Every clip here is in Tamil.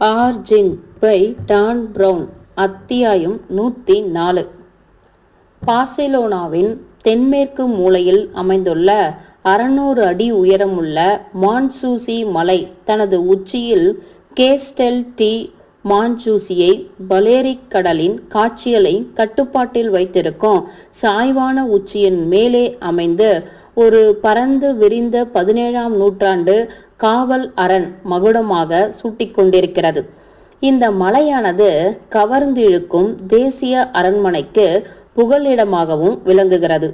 ஆர்ஜின் பை டான் ப்ரவுன் அத்தியாயம் நூற்றி நாலு. பார்சிலோனாவின் தென்மேற்கு மூலையில் அமைந்துள்ள அறுநூறு அடி உயரமுள்ள மான்சூசி மலை தனது உச்சியில் கேஸ்டெல் டி மான்சூசியை பலேரிக் கடலின் காட்சிகளை கட்டுப்பாட்டில் வைத்திருக்கும் சாய்வான உச்சியின் மேலே அமைந்து ஒரு பரந்து விரிந்த பதினேழாம் நூற்றாண்டு காவல் அரண் மகுடமாக சூட்டிக்கொண்டிருக்கிறது. இந்த மலையானது கவர்ந்திழுக்கும் தேசிய அரண்மனைக்கு புகலிடமாகவும் விளங்குகிறது.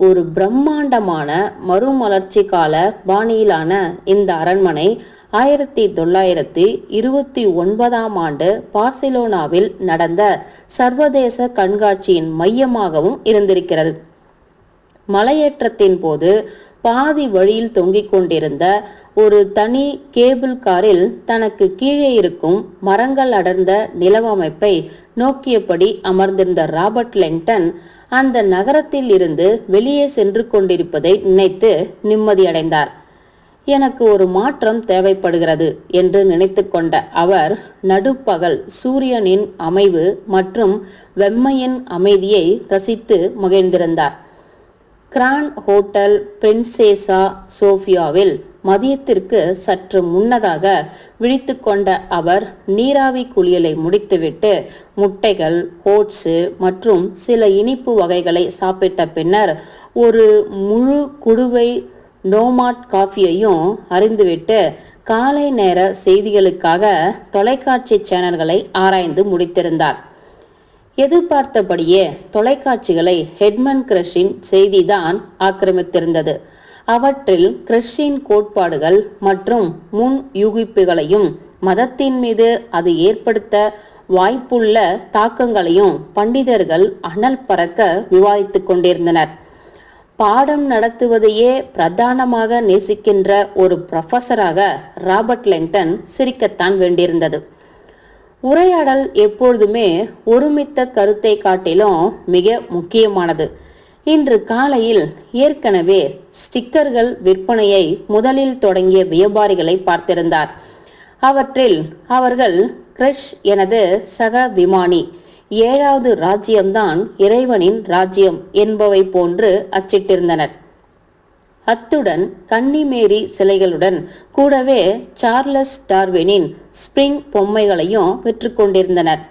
ஒரு பிரம்மாண்டமான மறுமலர்ச்சி கால பாணியிலான இந்த அரண்மனை ஆயிரத்தி தொள்ளாயிரத்தி இருபத்தி ஒன்பதாம் ஆண்டு பார்சிலோனாவில் நடந்த சர்வதேச கண்காட்சியின் மையமாகவும் இருந்திருக்கிறது. மலையேற்றத்தின் போது பாதி வழியில் தொங்கிக் கொண்டிருந்த ஒரு தனி கேபிள் காரில் தனக்கு கீழே இருக்கும் மரங்கள் அடர்ந்த நிலவமைப்பை நோக்கியபடி அமர்ந்திருந்த ராபர்ட் லெங்டன் அந்த நகரத்தில் இருந்து வெளியே சென்று கொண்டிருப்பதை நினைத்து நிம்மதியடைந்தார். எனக்கு ஒரு மாற்றம் தேவைப்படுகிறது என்று நினைத்து கொண்ட அவர் நடுப்பகல் சூரியனின் அமைவு மற்றும் வெம்மையின் அமைதியை ரசித்து மகிழ்ந்திருந்தார். கிரான் ஹோட்டல் பிரின்சேசா சோஃபியாவில் மதியத்திற்கு சற்று முன்னதாக விழித்து கொண்ட அவர் நீராவி குளியலை முடித்துவிட்டு முட்டைகள் ஓட்ஸு மற்றும் சில இனிப்பு வகைகளை சாப்பிட்ட பின்னர் ஒரு முழு குடுவை நோமாட் காஃபியையும் அறிந்துவிட்டு காலை நேர செய்திகளுக்காக தொலைக்காட்சி சேனல்களை ஆராய்ந்து முடித்திருந்தார். எதிர்பார்த்தபடியே தொலைக்காட்சிகளை ஹெட்மன் கிரஷின் செய்திதான் ஆக்கிரமித்திருந்தது. அவற்றில் கிறிஸ்டின் கோட்பாடுகள் மற்றும் முன் யூகிப்புகளையும் மதத்தின் மீது அது ஏற்படுத்த வாய்ப்புள்ள தாக்கங்களையும் பண்டிதர்கள் அனல் பறக்க விவாதித்துக் கொண்டிருந்தனர். பாடம் நடத்துவதையே பிரதானமாக நேசிக்கின்ற ஒரு ப்ரொஃபஸராக ராபர்ட் லெங்டன் சிரிக்கத்தான் வேண்டியிருந்தது. உரையாடல் எப்பொழுதுமே ஒருமித்த கருத்தை காட்டிலும் மிக முக்கியமானது. இன்று காலையில் ஏற்கனவே ஸ்டிக்கர்கள் விற்பனையை முதலில் தொடங்கிய வியாபாரிகளை பார்த்திருந்தார். அவற்றில் அவர்கள் கிரஷ் எனது சக விமானி ஏழாவது ராஜ்யம்தான் இறைவனின் ராஜ்யம் என்பவை போன்று அச்சிட்டிருந்தனர். அத்துடன் கன்னிமேரி சிலைகளுடன் கூடவே சார்லஸ் டார்வினின் ஸ்பிரிங் பொம்மைகளையும் விற்றுக்கொண்டிருந்தனர்.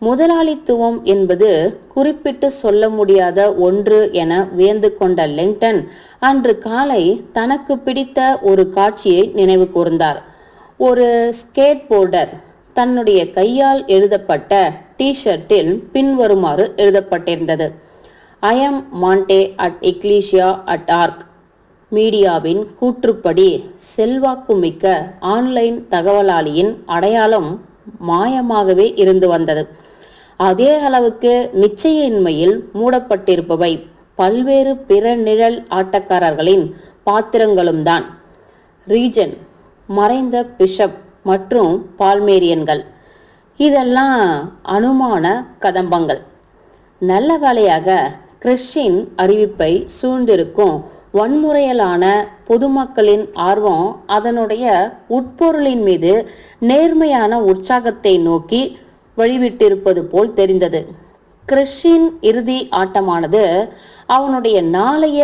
முதலாளித்துவம் என்பது குறிப்பிட்டு சொல்ல முடியாத ஒன்று என வியந்து கொண்ட லிங்டன் அன்று காலை தனக்கு பிடித்த ஒரு காட்சியை நினைவு கூர்ந்தார். ஒரு ஸ்கேட்போர்டர் தன்னுடைய கையால் எழுதப்பட்ட டிஷர்ட்டில் பின்வருமாறு எழுதப்பட்டிருந்தது. I am Monte at ecclesia at arc மீடியாவின் கூற்றுப்படி செல்வாக்குமிக்க ஆன்லைன் தகவலாளியின் அடையாளம் மாயமாகவே இருந்து வந்தது. அதே அளவுக்கு நிச்சயின்மையில் மூடப்பட்டிருப்பவை. பல்வேறு பிற நிழல் ஆட்டக்காரர்களின் பாத்திரங்களும் தான் ரீஜன் மறைந்த பிஷப் மற்றும் பால்மேரியன்கள். இதெல்லாம் அனுமான கதம்பங்கள். நல்ல வேளையாக கிறிஸ்டின் அறிவிப்பை சூழ்ந்திருக்கும் வன்முறையலான பொதுமக்களின் ஆர்வம் அதனுடைய உட்பொருளின் மீது நேர்மையான உற்சாகத்தை நோக்கி வழிவிட்டிருப்பது போல் தெரிந்தது. கிறிஸ்டின் இறுதி ஆட்டமானது அவனுடைய நாளைய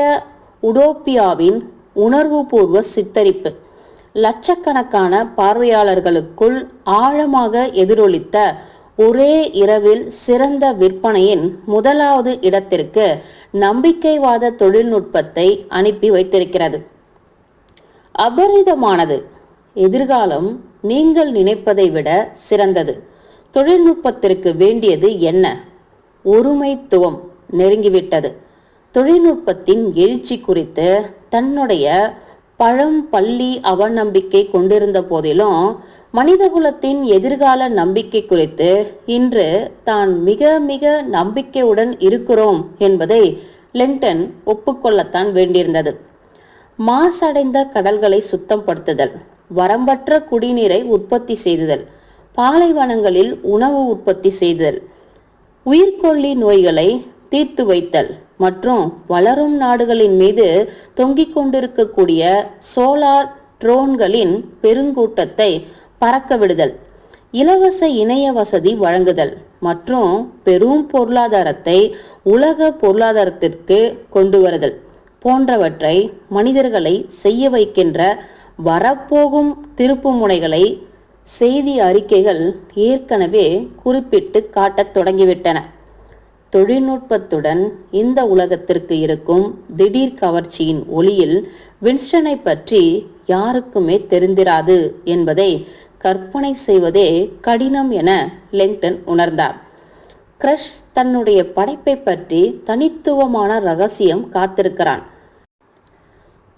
உடோப்பியாவின் உணர்வுபூர்வ சித்தரிப்பு. லட்சக்கணக்கான பார்வையாளர்களுக்குள் ஆழமாக எதிரொலித்த ஒரே இரவில் சிறந்த விற்பனையின் முதலாவது இடத்திற்கு நம்பிக்கைவாத தொழில்நுட்பத்தை அனுப்பி வைத்திருக்கிறது. அபரிதமானது. எதிர்காலம் நீங்கள் நினைப்பதை விட சிறந்தது. தொழில்நுட்பத்திற்கு வேண்டியது என்ன? ஒருமைத்துவம் நெருங்கிவிட்டது. தொழில்நுட்பத்தின் எழுச்சி குறித்து தன்னுடைய பழம் பள்ளி அவநம்பிக்கை கொண்டிருந்த போதிலும் மனிதகுலத்தின் எதிர்கால நம்பிக்கை குறித்து இன்று தான் மிக மிக நம்பிக்கையுடன் இருக்கிறோம் என்பதை லிங்டன் ஒப்புக்கொள்ளத்தான் வேண்டியிருந்தது. மாசடைந்த கடல்களை சுத்தப்படுத்துதல் வரம்பற்ற குடிநீரை உற்பத்தி செய்துதல் பாலைவனங்களில் உணவு உற்பத்தி செய்தல் உயிர்கொல்லி நோய்களை தீர்த்து வைத்தல் மற்றும் வளரும் நாடுகளின் மீது தொங்கிக் கொண்டிருக்கக்கூடிய சோலார் ட்ரோன்களின் பெருங்கூட்டத்தை பறக்க விடுதல் இலவச இணைய வசதி வழங்குதல் மற்றும் பெரும் பொருளாதாரத்தை உலக பொருளாதாரத்திற்கு கொண்டு வருதல் போன்றவற்றை மனிதர்களை செய்ய வைக்கின்ற வரப்போகும் திருப்பு முனைகளை செய்தி அறிக்கைகள் ஏற்கனவே குறிப்பிட்டு காட்டத் தொடங்கிவிட்டன. தொழில்நுட்பத்துடன் இந்த உலகத்திற்கு இருக்கும் திடீர் கவர்ச்சியின் ஒளியில் வின்ஸ்டனை பற்றி யாருக்குமே தெரிந்திராது என்பதை கற்பனை செய்வதே கடினம் என லெங்டன் உணர்ந்தார். கிரஷ் தன்னுடைய படைப்பை பற்றி தனித்துவமான ரகசியம் காத்திருக்கிறான்.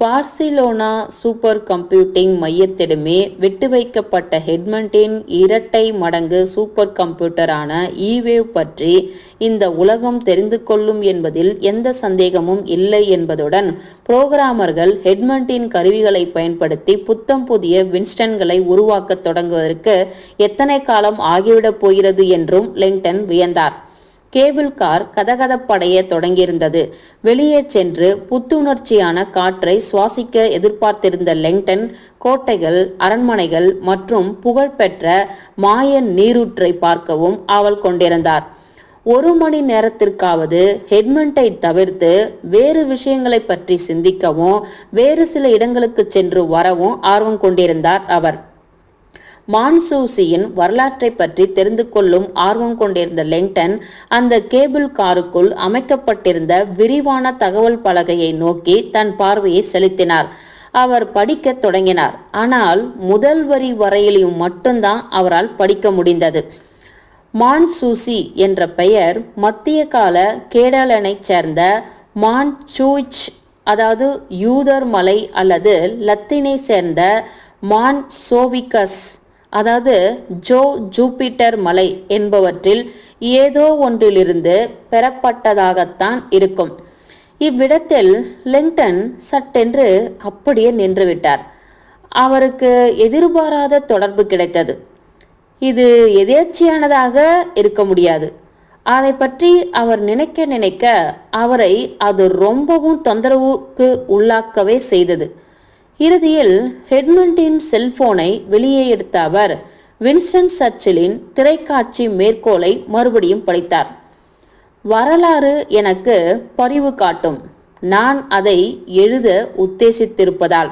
பார்சிலோனா சூப்பர் கம்ப்யூட்டிங் மையத்திடமே விட்டு வைக்கப்பட்ட ஹெட்மண்டின் இரட்டை மடங்கு சூப்பர் கம்ப்யூட்டரான ஈவேவ் பற்றி இந்த உலகம் தெரிந்து கொள்ளும் என்பதில் எந்த சந்தேகமும் இல்லை என்பதுடன் புரோகிராமர்கள் ஹெட்மண்டின் கருவிகளை பயன்படுத்தி புத்தம் புதிய வின்ஸ்டன்களை உருவாக்கத் தொடங்குவதற்கு எத்தனை காலம் ஆகிவிடப் போகிறது என்றும் லிங்டன் வியந்தார். Cable car கதகதப்படைய தொடங்கியிருந்தது. வெளியே சென்று புத்துணர்ச்சியான காற்றை சுவாசிக்க எதிர்பார்த்திருந்த லெங்டன் கோட்டைகள் அரண்மனைகள் மற்றும் புகழ்பெற்ற மாயன் நீரூற்றை பார்க்கவும் ஆவல் கொண்டிருந்தார். ஒரு மணி நேரத்திற்காவது ஹெட்மண்டை தவிர்த்து வேறு விஷயங்களை பற்றி சிந்திக்கவும் வேறு சில இடங்களுக்கு சென்று வரவும் ஆர்வம் கொண்டிருந்தார் அவர். மான்சூசியின் வரலாற்றை பற்றி தெரிந்து கொள்ளும் ஆர்வம் கொண்டிருந்த லெங்டன் அந்த கேபிள் காருக்குள் அமைக்கப்பட்டிருந்த விரிவான தகவல் பலகையை நோக்கி தன் பார்வையை செலுத்தினார். அவர் படிக்கத் தொடங்கினார். ஆனால் முதல் வரி வரையிலையும் மட்டும்தான் அவரால் படிக்க முடிந்தது. மான்சூசி என்ற பெயர் மத்திய கால கேடலனைச் சேர்ந்த மான்சூச் அதாவது யூதர் மலை அல்லது லத்தீனை சேர்ந்த மான் சோவிகஸ் அதாவது ஜோ ஜூபிட்டர் மலை என்பவற்றில் ஏதோ ஒன்றிலிருந்து பெறப்பட்டதாகத்தான் இருக்கும். இவ்விடத்தில் லிங்டன் சட்டென்று அப்படியே நின்றுவிட்டார். அவருக்கு எதிர்பாராத தொடர்பு கிடைத்தது. இது எதேச்சியானதாக இருக்க முடியாது. அதை பற்றி அவர் நினைக்க நினைக்க அவரை அது ரொம்பவும் தொந்தரவுக்கு உள்ளாக்கவே செய்தது. இறுதியில் ஹெட்மண்டின் செல்போனை வெளியே எடுத்த அவர் வின்ஸ்டன் சர்ச்சிலின் திரைக்காட்சி மேற்கோளை மறுபடியும் படித்தார். வரலாறு எனக்கு பரிவு காட்டும். நான் அதை எழுத உத்தேசித்திருப்பதால்.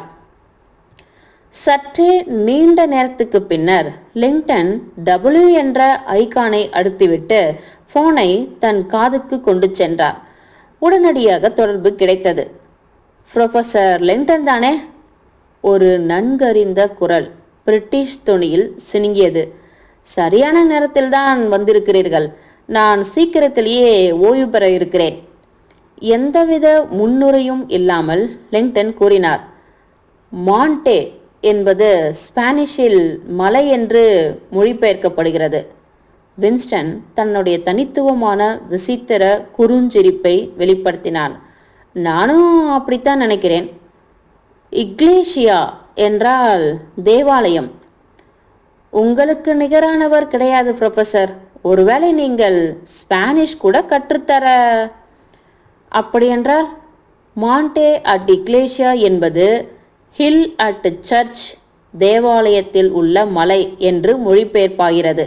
சற்றே நீண்ட நேரத்துக்கு பின்னர் லிங்டன் டபிள்யூ என்ற ஐகானை அடுத்துவிட்டு போனை தன் காதுக்கு கொண்டு சென்றார். உடனடியாக தொடர்பு கிடைத்தது. ப்ரொஃபசர் லிங்டன் தானே? ஒரு நன்கறிந்த குரல் பிரிட்டிஷ் துணியில் சினுங்கியது. சரியான நேரத்தில்தான் வந்திருக்கிறீர்கள். நான் சீக்கிரத்திலேயே ஓய்வு பெற இருக்கிறேன். எந்தவித முன்னுரையும் இல்லாமல் லிங்டன் கூறினார். மான்டே என்பது ஸ்பானிஷில் மலை என்று மொழிபெயர்க்கப்படுகிறது. வின்ஸ்டன் தன்னுடைய தனித்துவமான விசித்திர குறுஞ்சிரிப்பை வெளிப்படுத்தினான். நானும் அப்படித்தான் நினைக்கிறேன். இக்லேஷியா என்றால் தேவாலயம். உங்களுக்கு நிகரானவர் கிடையாது ப்ரொஃபசர் ஒருவேளை நீங்கள் ஸ்பானிஷ் கூட கற்றுத்தர. அப்படியென்றால் மாண்டே அட் இக்லேஷியா என்பது ஹில் அட் சர்ச் தேவாலயத்தில் உள்ள மலை என்று மொழிபெயர்ப்பாகிறது.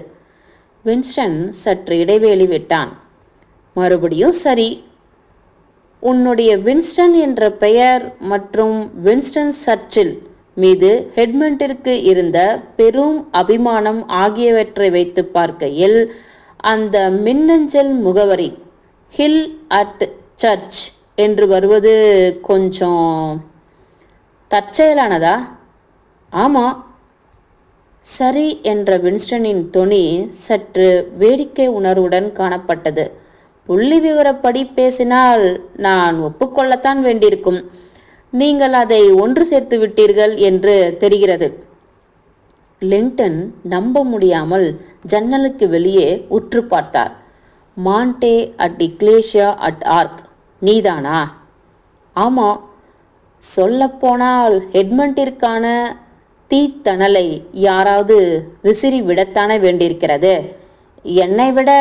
வின்ஸ்டன் சற்று இடைவேளி விட்டான். மறுபடியும் சரி உன்னுடைய வின்ஸ்டன் என்ற பெயர் மற்றும் வின்ஸ்டன் சர்ச்சில் மீது ஹெட்மண்டிற்கு இருந்த பெரும் அபிமானம் ஆகியவற்றை வைத்து பார்க்கையில் அந்த மின்னஞ்சல் முகவரி ஹில் அட் சர்ச் என்று வருவது கொஞ்சம் தற்செயலானதா? ஆமாம் சரி என்ற வின்ஸ்டனின் தொனி சற்று வேடிக்கை உணர்வுடன் காணப்பட்டது. புள்ளி விவரப்படி பேசினால் நான் ஒப்புக்கொள்ளத்தான் வேண்டியிருக்கும். நீங்கள் அதை ஒன்று சேர்த்து விட்டீர்கள் என்று தெரிகிறது. லிங்டன் நம்ப முடியாமல் ஜன்னலுக்கு வெளியே உற்று பார்த்தார். மாண்டே அட் இக்லேஷியா அட் ஆர்க் நீதானா? ஆமாம் சொல்லப்போனால் ஹெட்மண்டிற்கான தீத்தணலை யாராவது விசிறி விடத்தானே வேண்டியிருக்கிறது. என்னை விட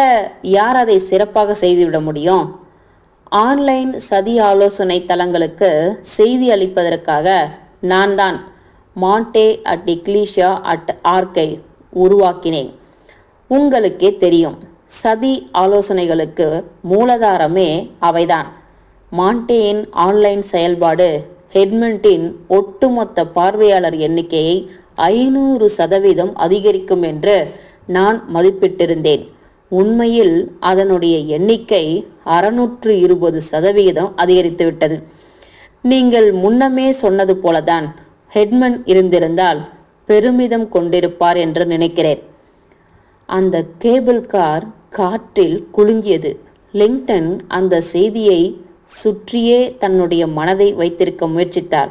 யார் அதை சிறப்பாக செய்துவிட முடியும்? ஆன்லைன் சதி ஆலோசனை தளங்களுக்கு செய்தி அளிப்பதற்காக நான் தான் மாண்டே அட் இக்லீஷியா அட் ஆர்கை உருவாக்கினேன். உங்களுக்கே தெரியும் சதி ஆலோசனைகளுக்கு மூலதாரமே அவைதான். மாண்டேயின் ஆன்லைன் செயல்பாடு ஹெட்மெண்டின் ஒட்டுமொத்த பார்வையாளர் எண்ணிக்கையை ஐநூறு சதவீதம் அதிகரிக்கும் என்று நான் மதிப்பிட்டிருந்தேன். உண்மையில் அதனுடைய எண்ணிக்கை அறுநூற்று இருபது சதவிகிதம் அதிகரித்துவிட்டது. நீங்கள் முன்னமே சொன்னது போலதான் ஹெட்மன் இருந்திருந்தால் பெருமிதம் கொண்டிருப்பார் என்று நினைக்கிறேன். அந்த கேபிள் கார் காற்றில் குலுங்கியது. லிங்டன் அந்த செய்தியை சுற்றியே தன்னுடைய மனதை வைத்திருக்க முயற்சித்தார்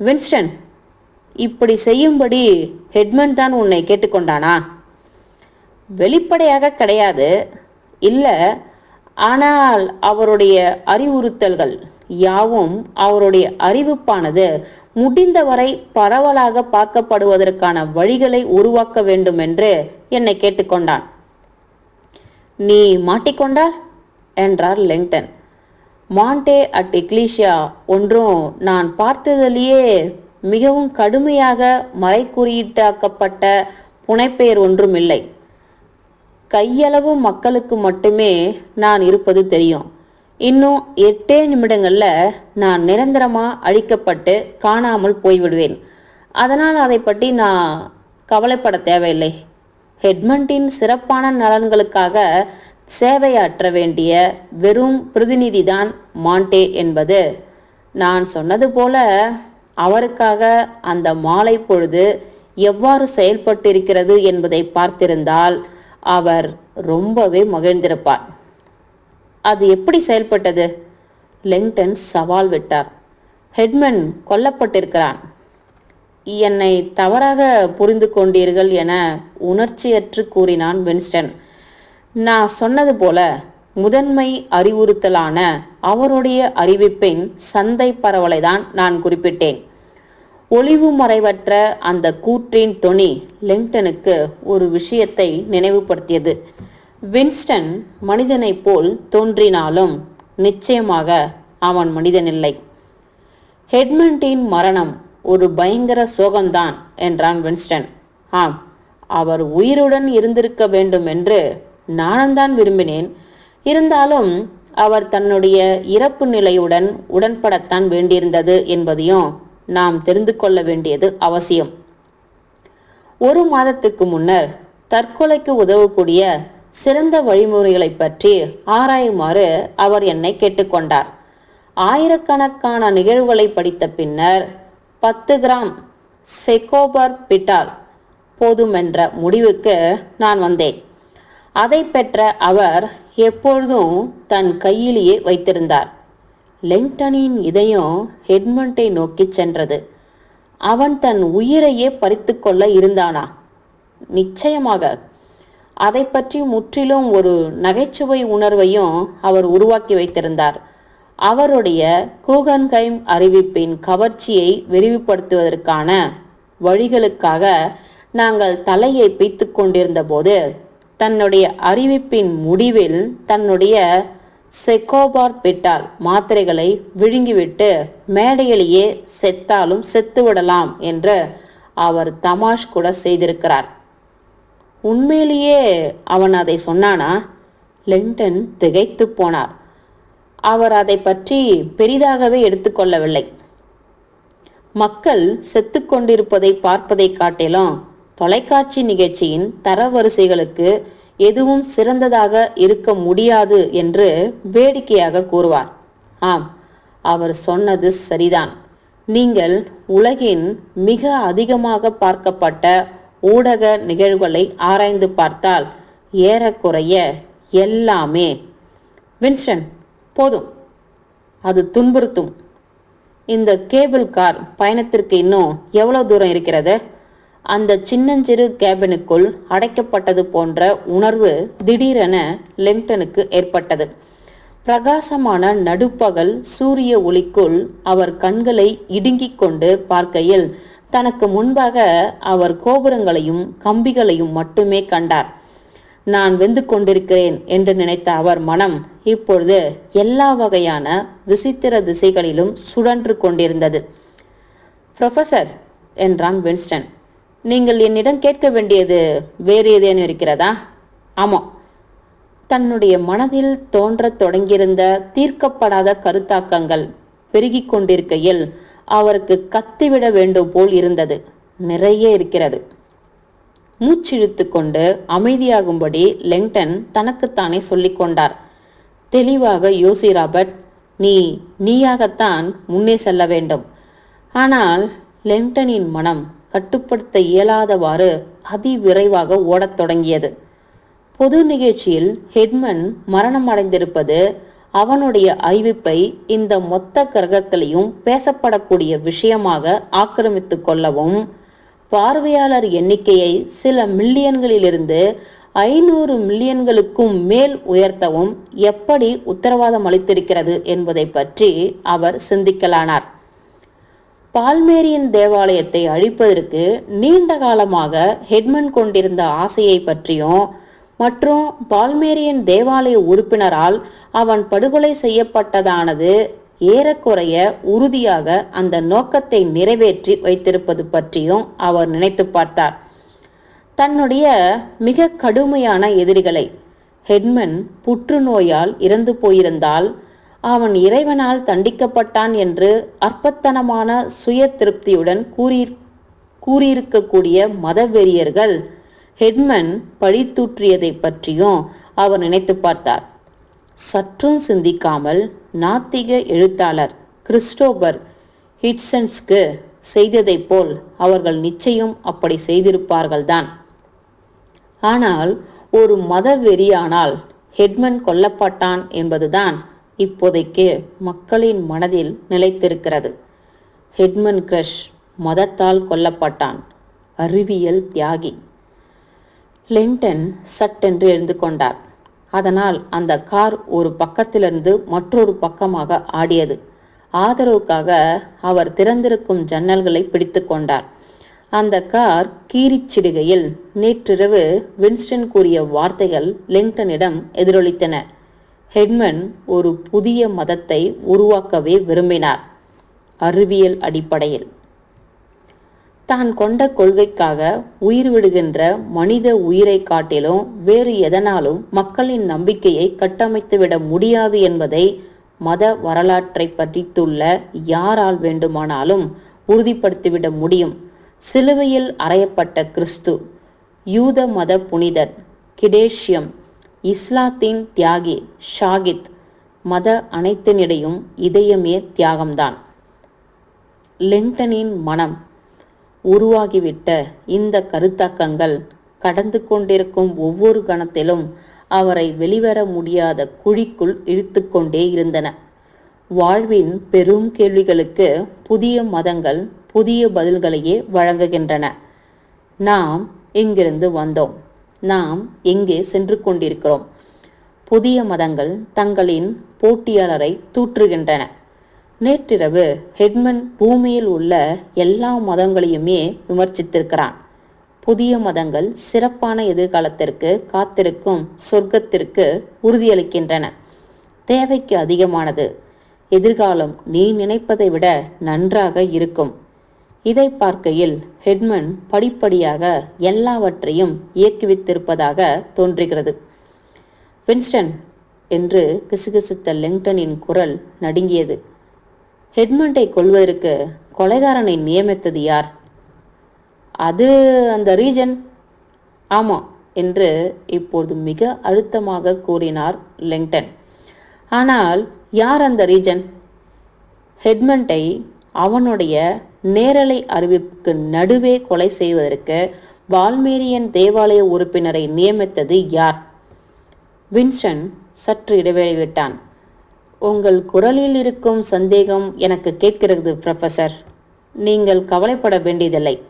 வின்ஸ்டன் இப்படி செய்யும்படி ஹெட்மன் தான் உன்னை கேட்டுக்கொண்டானா? வெளிப்படையாக கிடையாது. இல்லை ஆனால் அவருடைய அறிவுறுத்தல்கள் யாவும் அவருடைய அறிவிப்பானது முடிந்தவரை பரவலாக பார்க்கப்படுவதற்கான வழிகளை உருவாக்க வேண்டும் என்று என்னை கேட்டுக்கொண்டான். நீ மாட்டிக்கொண்டால்? என்றார் லெங்டன். மாண்டே அட் எக்லீஷியா ஒன்றும் நான் பார்த்ததிலேயே மிகவும் கடுமையாக மறைக்குறியீட்டாக்கப்பட்ட புனைப்பெயர் ஒன்றும் இல்லை கையளவு மக்களுக்கு மட்டுமே நான் இருப்பது தெரியும். இன்னும் எட்டே நிமிடங்களில் நான் நிரந்தரமாக அழிக்கப்பட்டு காணாமல் போய்விடுவேன். அதனால் அதை பற்றி நான் கவலைப்பட தேவையில்லை. ஹெட்மண்டின் சிறப்பான நலன்களுக்காக சேவையாற்ற வேண்டிய வெறும் பிரதிநிதிதான் மாண்டே என்பது நான் சொன்னது போல அவருக்காக அந்த மாலை பொழுது எவ்வாறு செயல்பட்டிருக்கிறது என்பதை பார்த்திருந்தால் அவர் ரொம்பவே மகிழ்ந்திருப்பார். அது எப்படி செயல்பட்டது? லெங்டன் சவால் விட்டார். ஹெட்மன் கொல்லப்பட்டிருக்கிறான். என்னை தவறாக புரிந்து கொண்டீர்கள் என உணர்ச்சியற்று கூறினான் வின்ஸ்டன். நான் சொன்னது போல முதன்மை அறிவுறுத்தலான அவருடைய அறிவிப்பின் சந்தை பரவலை தான் நான் குறிப்பிட்டேன். ஒளிவு மறைவற்ற அந்த கூற்றின் தொனி லிங்டனுக்கு ஒரு விஷயத்தை நினைவுபடுத்தியது. வின்ஸ்டன் மனிதனைப் போல் தோன்றினாலும் நிச்சயமாக அவன் மனிதனில்லை. ஹெட்மண்டின் மரணம் ஒரு பயங்கர சோகம்தான் என்றான் வின்ஸ்டன். ஆம் அவர் உயிருடன் இருந்திருக்க வேண்டும் என்று நானும்தான் விரும்பினேன். இருந்தாலும் அவர் தன்னுடைய இறப்பு நிலையுடன் உடன்படத்தான் வேண்டியிருந்தது என்பதையும் நாம் தெரிந்து கொள்ள வேண்டியது அவசியம். ஒரு மாதத்துக்கு முன்னர் தற்கொலைக்கு உதவக்கூடிய சிறந்த வழிமுறைகளை பற்றி ஆராயுமாறு அவர் என்னை கேட்டுக்கொண்டார். ஆயிரக்கணக்கான நிகழ்வுகளை படித்த பின்னர் பத்து கிராம் செகோபர் பிட்டால் போதுமென்ற முடிவுக்கு நான் வந்தேன். அதை பெற்ற அவர் எப்பொழுதும் தன் கையிலேயே வைத்திருந்தார். லெங்டனின் இதயம் ஹெட்மண்டை நோக்கி சென்றது. அவன் தன் உயிரையே பறித்து கொள்ள இருந்தானா? நிச்சயமாக. அதை பற்றி முற்றிலும் ஒரு நகைச்சுவை உணர்வையும் அவர் உருவாக்கி வைத்திருந்தார். அவருடைய கூகன்கைம் அறிவிப்பின் கவர்ச்சியை விரிவுபடுத்துவதற்கான வழிகளுக்காக நாங்கள் தலையை பீத்து கொண்டிருந்த போது தன்னுடைய அறிவிப்பின் முடிவில் தன்னுடைய செக்கோபார் பிட்டால் மாத்திரைகளை விழுங்கிவிட்டு மேடையிலேயே செத்தாலும் செத்து விடலாம் என்று அவர் தமாஷ் கூட செய்திருக்கிறார். உண்மையிலேயே அவன் அதை சொன்னானா? லிண்டன் திகைத்து போனார். அவர் அதை பற்றி பெரிதாகவே எடுத்துக்கொள்ளவில்லை. மக்கள் செத்துக்கொண்டிருப்பதை பார்ப்பதை காட்டிலும் தொலைக்காட்சி நிகழ்ச்சியின் தரவரிசைகளுக்கு எதுவும் சிறந்ததாக இருக்க முடியாது என்று வேடிக்கையாக கூறுவார். ஆம் அவர் சொன்னது சரிதான். நீங்கள் உலகின் மிக அதிகமாக பார்க்கப்பட்ட ஊடக நிகழ்வுகளை ஆராய்ந்து பார்த்தால் ஏறக்குறைய எல்லாமே வின்ஸ்டன் போதும். அது துன்புறுத்தும். இந்த கேபிள் கார் பயணத்திற்கு இன்னும் எவ்வளவு தூரம் இருக்கிறது? அந்த சின்னஞ்சிறு கேபினுக்குள் அடைக்கப்பட்டது போன்ற உணர்வு திடீரென லெம்டனுக்கு ஏற்பட்டது. பிரகாசமான நடுப்பகல் சூரிய ஒளிக்குள் அவர் கண்களை இடுங்கிக் கொண்டு பார்க்கையில் தனக்கு முன்பாக அவர் கோபுரங்களையும் கம்பிகளையும் மட்டுமே கண்டார். நான் வெந்து கொண்டிருக்கிறேன் என்று நினைத்த அவர் மனம் இப்பொழுது எல்லா வகையான விசித்திர திசைகளிலும் சுழன்று கொண்டிருந்தது. ப்ரொஃபசர் என்றான் வின்ஸ்டன். நீங்கள் என்னிடம் கேட்க வேண்டியது வேறு ஏதேனும் இருக்கிறதா? ஆமாம். தன்னுடைய மனதில் தோன்றத் தொடங்கியிருந்த தீர்க்கப்படாத கருத்தாக்கங்கள் பெருகிக் கொண்டிருக்கையில் அவருக்கு கத்திவிட வேண்டும் போல் இருந்தது. நிறைய இருக்கிறது. மூச்சிழுத்து கொண்டு அமைதியாகும்படி லெங்டன் தனக்குத்தானே சொல்லிக் கொண்டார். தெளிவாக யோசி ராபர்ட் நீ நீயாகத்தான் முன்னே செல்ல வேண்டும். ஆனால் லெங்டனின் மனம் கட்டுப்படுத்த இயலாதவாறு அதிவிரைவாக ஓடத் தொடங்கியது. பொது நிகழ்ச்சியில் ஹெட்மன் மரணம் அடைந்திருப்பது அவனுடைய அறிவிப்பை இந்த மொத்த கிரகத்திலையும் பேசப்படக்கூடிய விஷயமாக ஆக்கிரமித்து கொள்ளவும் பார்வையாளர் எண்ணிக்கையை சில மில்லியன்களிலிருந்து ஐநூறு மில்லியன்களுக்கும் மேல் உயர்த்தவும் எப்படி உத்தரவாதம் அளித்திருக்கிறது என்பதை பற்றி அவர் சிந்திக்கலானார். பால்மேரியன் தேவாலயத்தை அழிப்பதற்கு நீண்ட காலமாக ஹெட்மன் கொண்டிருந்த ஆசையை பற்றியும் மற்றும் பால்மேரியன் தேவாலய உறுப்பினரால் அவன் படுகொலை செய்யப்பட்டதானது ஏறக்குறைய உறுதியாக அந்த நோக்கத்தை நிறைவேற்றி வைத்திருப்பது பற்றியும் அவர் நினைத்து பார்த்தார். தன்னுடைய மிக கடுமையான எதிரிகளை ஹெட்மன் புற்றுநோயால் இறந்து போயிருந்தால் அவன் இறைவனால் தண்டிக்கப்பட்டான் என்று அற்பத்தனமான சுய திருப்தியுடன் கூறி கூறியிருக்கக்கூடிய மதவெறியர்கள் ஹெட்மன் பழித்தூற்றியதை பற்றியும் அவர் நினைத்து பார்த்தார். சற்றும் சிந்திக்காமல் நாத்திக எழுத்தாளர் கிறிஸ்டோபர் ஹிட்சன்ஸ்க்கு செய்ததைப் போல் அவர்கள் நிச்சயம் அப்படி செய்திருப்பார்கள்தான். ஆனால் ஒரு மதவெறியானால் ஹெட்மன் கொல்லப்பட்டான் என்பதுதான் இப்போதைக்கு மக்களின் மனதில் நிலைத்திருக்கிறது. ஹெட்மன் கிரஷ் மதத்தால் கொல்லப்பட்டான். அறிவியல் தியாகி. லிங்டன் சட்டென்று எழுந்து கொண்டார். அதனால் அந்த கார் ஒரு பக்கத்திலிருந்து மற்றொரு பக்கமாக ஆடியது. ஆதரவுக்காக அவர் திறந்திருக்கும் ஜன்னல்களை பிடித்து கொண்டார். அந்த கார் கீரிச்சிடுகையில் நேற்றிரவு வின்ஸ்டன் கூறிய வார்த்தைகள் லிங்டனிடம் எதிரொலித்தன. ஹெட்மன் ஒரு புதிய மதத்தை உருவாக்கவே விரும்பினார் அறிவியல் அடிப்படையில். தான் கொண்ட கொள்கைக்காக உயிர் விடுகின்ற மனித உயிரை காட்டிலும் வேறு எதனாலும் மக்களின் நம்பிக்கையை கட்டமைத்துவிட முடியாது என்பதை மத வரலாற்றை பற்றித்துள்ள யாரால் வேண்டுமானாலும் உறுதிப்படுத்திவிட முடியும். சிலுவையில் அறையப்பட்ட கிறிஸ்து யூத மத புனிதர் கிடேஷியம் இஸ்லாத்தின் தியாகி ஷாகித் மத அனைத்தினிடையும் இதயமே தியாகம்தான். லெங்டனின் மனம் உருவாகிவிட்ட இந்த கருத்தாக்கங்கள் கடந்து கொண்டிருக்கும் ஒவ்வொரு கணத்திலும் அவரை வெளிவர முடியாத குழிக்குள் இழுத்துக்கொண்டே இருந்தன. வாழ்வின் பெரும் கேள்விகளுக்கு புதிய மதங்கள் புதிய பதில்களையே வழங்குகின்றன. நாம் இங்கிருந்து வந்தோம். நாம் எங்கே சென்று கொண்டிருக்கிறோம்? புதிய மதங்கள் தங்களின் போட்டியாளரை தூற்றுகின்றன. நேற்றிரவு ஹெட்மன் பூமியில் உள்ள எல்லா மதங்களையுமே விமர்சித்திருக்கிறான். புதிய மதங்கள் சிறப்பான எதிர்காலத்திற்கு காத்திருக்கும் சொர்க்கத்திற்கு உறுதியளிக்கின்றன. தேவைக்கு அதிகமானது. எதிர்காலம் நீ நினைப்பதை விட நன்றாக இருக்கும். இதை பார்க்கையில் ஹெட்மன் படிப்படியாக எல்லாவற்றையும் இயக்குவித்திருப்பதாக தோன்றுகிறது. வின்ஸ்டன் என்று கிசுகிசுத்த லெங்டனின் குரல் நடுங்கியது. ஹெட்மண்டை கொள்வதற்கு கொலைகாரனை நியமித்தது யார்? அது அந்த ரீஜன்? ஆமாம் என்று இப்போது மிக அழுத்தமாக கூறினார் லெங்டன். ஆனால் யார் அந்த ரீஜன்? ஹெட்மண்டை அவனுடைய நேரலை அறிவிப்புக்கு நடுவே கொலை செய்வதற்கு வால்மேரியன் தேவாலய உறுப்பினரை நியமித்தது யார்? வின்சன் சற்று இடைவேளை விட்டான். உங்கள் குரலில் இருக்கும் சந்தேகம் எனக்கு கேட்கிறது ப்ரொஃபசர் நீங்கள் கவலைப்பட வேண்டியதில்லை.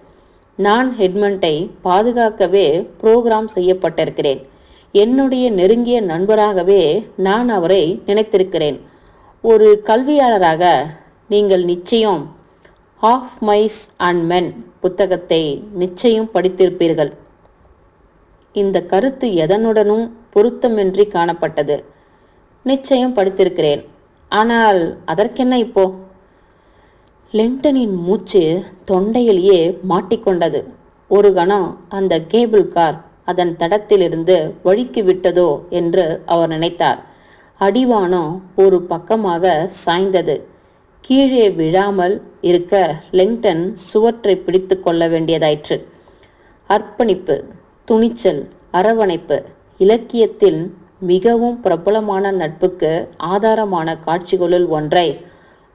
நான் ஹெட்மண்டை பாதுகாக்கவே புரோகிராம் செய்யப்பட்டிருக்கிறேன். என்னுடைய நெருங்கிய நண்பராகவே நான் அவரை நினைத்திருக்கிறேன். ஒரு கல்வியாளராக நீங்கள் நிச்சயம் ஆஃப் மைஸ் அண்ட் மென் புத்தகத்தை நிச்சயம் படித்திருப்பீர்கள். இந்த கருத்து எதனுடனும் பொருத்தமின்றி காணப்பட்டது. நிச்சயம் படித்திருக்கிறேன். ஆனால் அதற்கென்ன இப்போ? லெங்டனின் மூச்சு தொண்டையிலேயே மாட்டிக்கொண்டது. ஒரு கணம் அந்த கேபிள் கார் அதன் தடத்திலிருந்து வழுக்கி விட்டதோ என்று அவர் நினைத்தார். அடிவானம் ஒரு பக்கமாக சாய்ந்தது. கீழே விழாமல் இருக்க லெங்டன் சுவற்றை பிடித்து கொள்ள வேண்டியதாயிற்று. அர்ப்பணிப்பு துணிச்சல் அரவணைப்பு இலக்கியத்தில் மிகவும் பிரபலமான நட்புக்கு ஆதாரமான காட்சிகளுள் ஒன்றை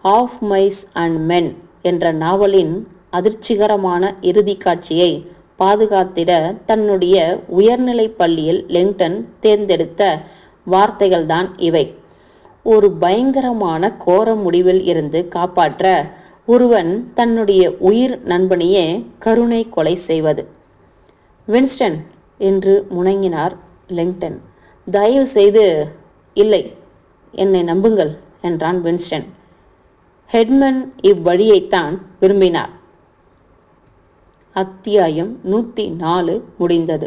ஆஃப் மைஸ் அண்ட் மென் என்ற நாவலின் அதிர்ச்சிகரமான இறுதி காட்சியை பாதுகாத்திட தன்னுடைய உயர்நிலைப் பள்ளியில் லெங்டன் தேர்ந்தெடுத்த வார்த்தைகள்தான் இவை. ஒரு பயங்கரமான கோர முடிவில் இருந்து காப்பாற்ற ஒருவன் தன்னுடைய உயிர் நண்பனையே கருணை கொலை செய்வது. வின்ஸ்டன் என்று முணங்கினார் லிங்டன். தயவு செய்து இல்லை என்னை நம்புங்கள் என்றான் வின்ஸ்டன். ஹெட்மன் இவ்வழியைத்தான் விரும்பினார். அத்தியாயம் நூற்றி நாலு முடிந்தது.